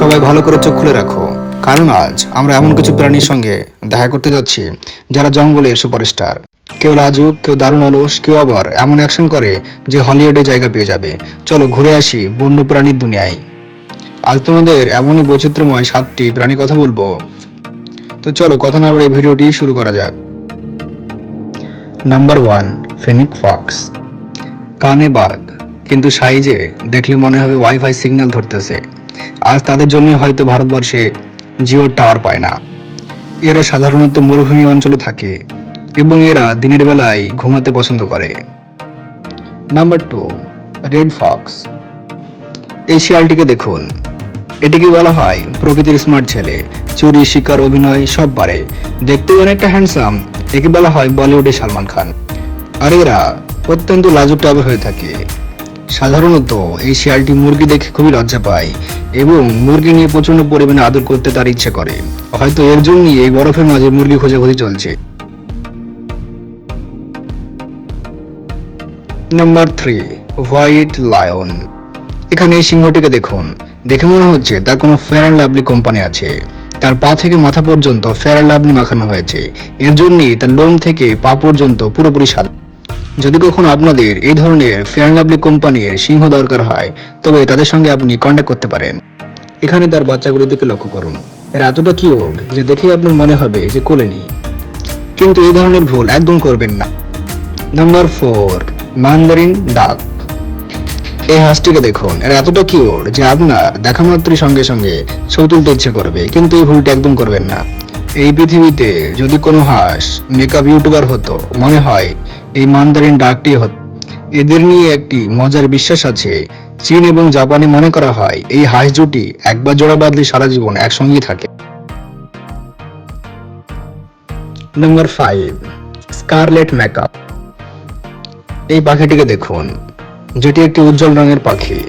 সবাই ভালো করে চোখ খুলে রাখো। কারণ আজ আমরা এমন কিছু প্রাণীর সঙ্গে দেখা করতে যাচ্ছি, যারা জঙ্গলের সুপারস্টার কেউ লাজুক, কেউ দারুণ অলস, কেউ আবার এমন অ্যাকশন করে যে হলিউডে জায়গা পেয়ে যাবে। চলো ঘুরে আসি বন্য প্রাণীর দুনিয়ায়। আজ তোমাদের এমনই বৈচিত্র্যময় সাতটি প্রাণী কথা বলব। তো চলো কথা না এই ভিডিওটি শুরু করা যাক। নাম্বার ওয়ান ফেনিক ফক্স কানে বাঘ, কিন্তু সাইজে দেখলে মনে হবে ওয়াইফাই সিগন্যাল ধরতেছে। আজ তাদের জন্য হয়তো ভারতবর্ষে জিও টাওয়ার পায় না। এরা সাধারণত মরুভূমি অঞ্চলে থাকে এবং এরা দিনের বেলায় ঘুমাতে পছন্দ করে। নাম্বার টু রেড ফক্স এই শিয়ালটিকে দেখুন। এটিকে বলা হয় প্রকৃতির স্মার্ট ছেলে। চুরি, শিকার, অভিনয় সব পারে। দেখতে অনেকটা হ্যান্ডসাম একে বলা হয় বলিউডে সালমান খান। আর এরা অত্যন্ত লাজুক টাইপের হয়ে থাকে। সাধারণত এই শিয়ালটি মুরগি দেখে খুবই লজ্জা পায় এবং মুরগি নিয়ে প্রচণ্ড পরিমাণে আদর করতে তার ইচ্ছে করে। হয়তো এর জন্যই এই বরফের মাঝে মুরগি খোঁজাখুঁজি চলছে। নাম্বার থ্রি হোয়াইট লায়ন এখানে এই সিংহটিকে দেখুন। দেখে মনে হচ্ছে তার কোনো ফেয়ার অ্যান্ড লাভলি কোম্পানি আছে। তার পা থেকে মাথা পর্যন্ত ফেয়ার অ্যান্ড লাভলি মাখানো হয়েছে। এর জন্যই তার লোম থেকে পা পর্যন্ত পুরোপুরি সাদা। যদি কখনো আপনাদের এই ধরনের ফেয়ার লাভলি কোম্পানির সিংহ দরকার হয়, তবে তাদের সঙ্গে আপনি কন্ট্যাক্ট করতে পারেন। এখানে তার বাচ্চাগুলোর দিকে লক্ষ্য করুন। এরা এতটা কিউট যে দেখে আপনার মনে হবে যে কোলে নেই। কিন্তু এই ধরনের ভুল একদম করবেন না। নাম্বার ফোর মান্দারিন ডাক এই হাঁসটিকে দেখুন। এরা এতটা কিউট যে আপনার দেখা মাত্রই সঙ্গে সঙ্গে ছবি তুলতে ইচ্ছে করবে, কিন্তু এই ভুলটা একদম করবেন না। এই পৃথিবীতে যদি কোনো হাঁস মেকআপ ইউটিউবার হতো, মনে হয় এই মান্দারিন ডাকটি হতো। এদের নিয়ে একটি মজার বিশ্বাস আছে। চীন এবং জাপানে মনে করা হয় এই হাঁস জুটি একবার জোড়া বাঁধলে সারা জীবন একসঙ্গেই থাকে। নাম্বার ফাইভ স্কারলেট মেকআপ এই পাখিটিকে দেখুন, যেটি একটি উজ্জ্বল রঙের পাখি।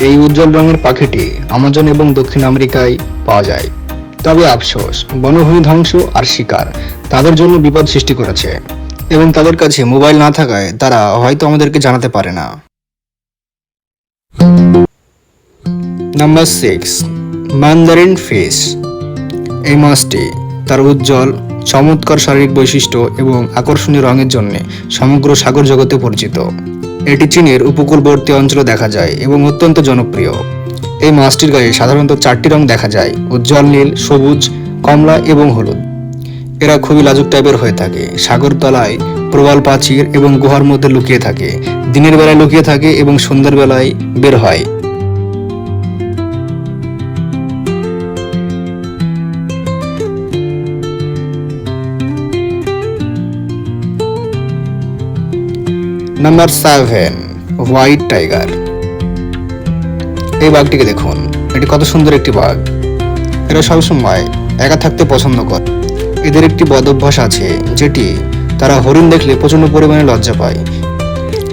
এই উজ্জ্বল রঙের পাখিটি আমাজন এবং দক্ষিণ আমেরিকায় পাওয়া যায়। তবে আফসোস, বনভূমি ধ্বংস আর শিকার তাদের জন্য বিপদ সৃষ্টি করেছে এবং তাদের কাছে মোবাইল না থাকায় তারা হয়তো আমাদেরকে জানাতে পারে না। Number six, Mandarin fish. এই মাছটি তার উজ্জ্বল, চমৎকার শারীরিক বৈশিষ্ট্য এবং আকর্ষণীয় রঙের জন্য সমগ্র সাগর জগতে পরিচিত। এটি চীনের উপকূলবর্তী অঞ্চলে দেখা যায় এবং অত্যন্ত জনপ্রিয়। এই মাছটির গায়ে সাধারণত চারটি রং দেখা যায়, উজ্জ্বল নীল, সবুজ, কমলা এবং হলুদ। এরা খুবই লাজুক টাইপের হয়ে থাকে সাগর তলায় প্রবাল প্রাচীর এবং গুহার মধ্যে লুকিয়ে থাকে, দিনের বেলায় লুকিয়ে থাকে এবং সন্ধ্যের বেলায় বের হয়। নাম্বার সেভেন হোয়াইট টাইগার এই বাঘটিকে দেখুন। এটি কত সুন্দর একটি বাঘ। এরা সবসময় একা থাকতে পছন্দ করে। এদের একটি বদ অভ্যাস আছে, যেটি তারা হরিণ দেখলে প্রচণ্ড পরিমাণে লজ্জা পায়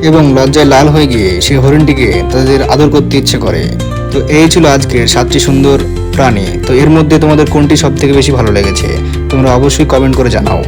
এবং লজ্জায় লাল হয়ে গিয়ে সেই হরিণটিকে তাদের আদর করতে ইচ্ছে করে। তো এই ছিল আজকের সাতটি সুন্দর প্রাণী। তো এর মধ্যে তোমাদের কোনটি সব থেকে বেশি ভালো লেগেছে? তোমরা অবশ্যই কমেন্ট করে জানাও।